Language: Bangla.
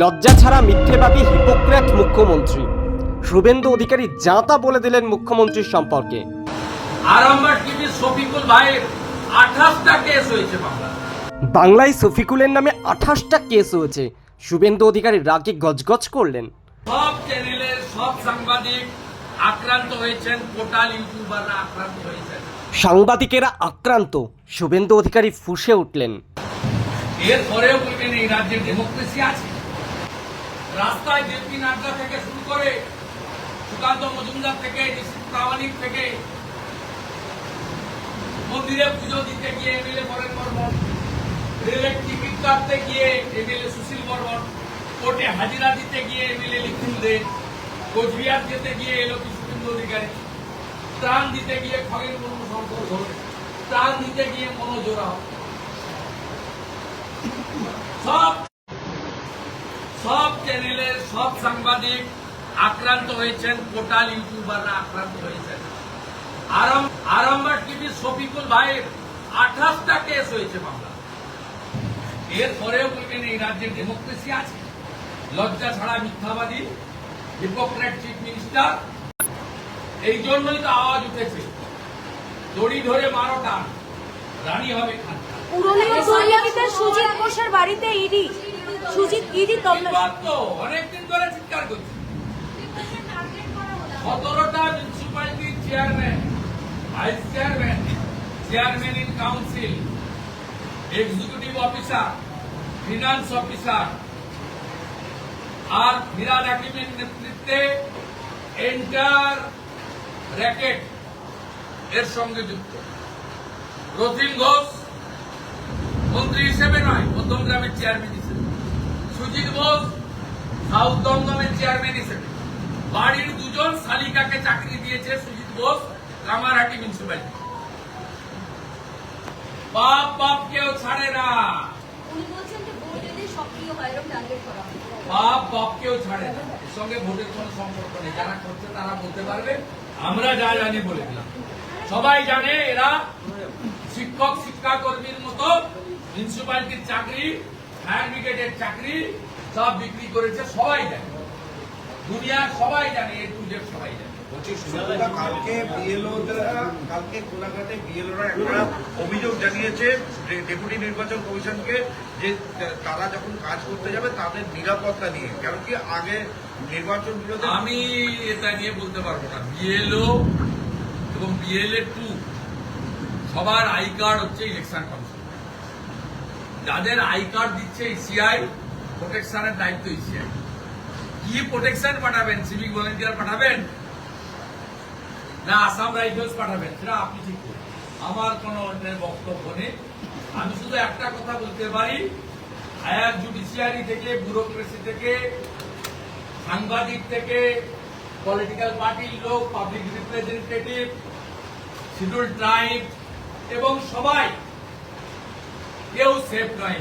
লজ্জা? ছাড়া মিথ্যেবাদী হিপোক্রেট মুখ্যমন্ত্রী। শুভেন্দু অধিকারী যা তা বলে দিলেন মুখ্যমন্ত্রীর সম্পর্কে। আরামবাগ টিভির শফিকুল ভাইয়ের আঠাশটা কেস হয়েছে বাংলা বাংলায় সফিকুলের নামে আঠাশটা কেস হয়েছে। শুভেন্দু অধিকারী রাগে গজগজ করলেন। সব চ্যানেলের সব সাংবাদিক আক্রান্ত হয়েছেন পোর্টাল ইউটিউবাররা আক্রান্ত হয়েছেন। সাংবাদিকেরা আক্রান্ত। শুভেন্দু অধিকারী ফুঁসে উঠলেন। এরপরেও বলবেন এই রাজ্যে ডেমোক্রেসি আছে। রাস্তায় জেপি নাড্ডা থেকে শুরু করে সুকান্ত মজুমদার থেকে ঋষি প্রামাণিক থেকে, মন্দিরে পুজো দিতে গিয়ে এমএলএ বরেন বর্মন রেলের টিকিট কাটতে গিয়ে এমএলএ সুশীল বর্মন, কোর্টে হাজিরা দিতে গিয়ে এমএলএ লিখুন দে, কোচবিহার যেতে গিয়ে এলো কি শুভেন্দু অধিকারী, ত্রাণ দিতে গিয়ে খগেন মুর্মু শঙ্কর ঘোষ ত্রাণ দিতে গিয়ে মনোজ ওরাও সব সব চ্যানেলের সব সাংবাদিক আক্রান্ত হয়েছেন পোর্টাল ইউটিউবাররা আক্রান্ত হয়েছেন। আরাম আরামবাগ টিভির শফিকুল ভাইয়ের আঠাশটা কেস হয়েছে বাংলা এরপরেও বলবেন এই রাজ্যে ডেমোক্রেসি আছে। লজ্জা ছাড়া মিথ্যাবাদী হিপোক্রেট চিফ মিনিস্টার এই জন্যই তো আওয়াজ উঠেছে। দড়ি ধরে মারো টান, রানী হবে খান দুর্নীতিতে সুজিত ঘোষের বাড়িতে ইডি। সুজিত, ইডি অনেকদিন ধরে চিৎকার করছি। Chairman vice chairman chairman in council executive officer finance officer আর ফিরাদ হাকিমের নেতৃত্বে এন্টার র্যাকেট এর সঙ্গে যুক্ত। রতিন ঘোষ মন্ত্রী হিসেবে নয় মধ্যম গ্রামের চেয়ারম্যান হিসেবে। সুজিত বোস সাউথ দমদমের চেয়ারম্যান হিসেবে। বাড়ির দুজন শালিকাকে চাকরি দিয়েছে সুজিত বোস কামারহাটি মিউনিসিপ্যালিটি বাপ বাপ কেউ ছাড়ে না। বাপ বাপ কেউ ছাড়ে না। এর সঙ্গে ভোটের কোনো সম্পর্ক নেই। যারা করছে তারা বলতে পারবে আমরা যা জানি বলে দিলাম। সবাই জানে এরা শিক্ষক শিক্ষাকর্মীর মতো মিউনিসিপালিটির চাকরি ফায়ার ব্রিগেডের চাকরি সব বিক্রি করেছে সবাই জানে। দুনিয়ার সবাই জানে এ টু জেড সবাই জানে। কালকে বিএলওরা কালকে কোলাঘাটে বিএলওরা একটা অভিযোগ জানিয়েছে ডেপুটি নির্বাচন কমিশনকে যে তারা যখন কাজ করতে যাবে তাদের নিরাপত্তা নিয়ে। কারণ কি আগে আমি এটা নিয়ে বলতে পারব না। বিএলও এবং বিএলএ টু সবার আই কার্ড হচ্ছে ইলেকশন কমিশন যাদের আই কার্ড দিচ্ছে ইসিআই প্রোটেকশনের দায়িত্ব ইসিআই কি প্রোটেকশন পাঠাবেন? সিভিক ভলেন্টিয়ার পাঠাবেন? না আসাম রাইফেলস পাঠাবেন? সেটা আপনি ঠিক আমার কোনো অন্য বক্তব্য নেই। আমি শুধু একটা কথা বলতে পারি। হায়ার জুডিশিয়ারি থেকে, ব্যুরোক্রেসি থেকে, সাংবাদিক থেকে পলিটিক্যাল পার্টির লোক পাবলিক রিপ্রেজেন্টেটিভ শিডিউল ট্রাইব এবং সবাই কেউ সেফ নয়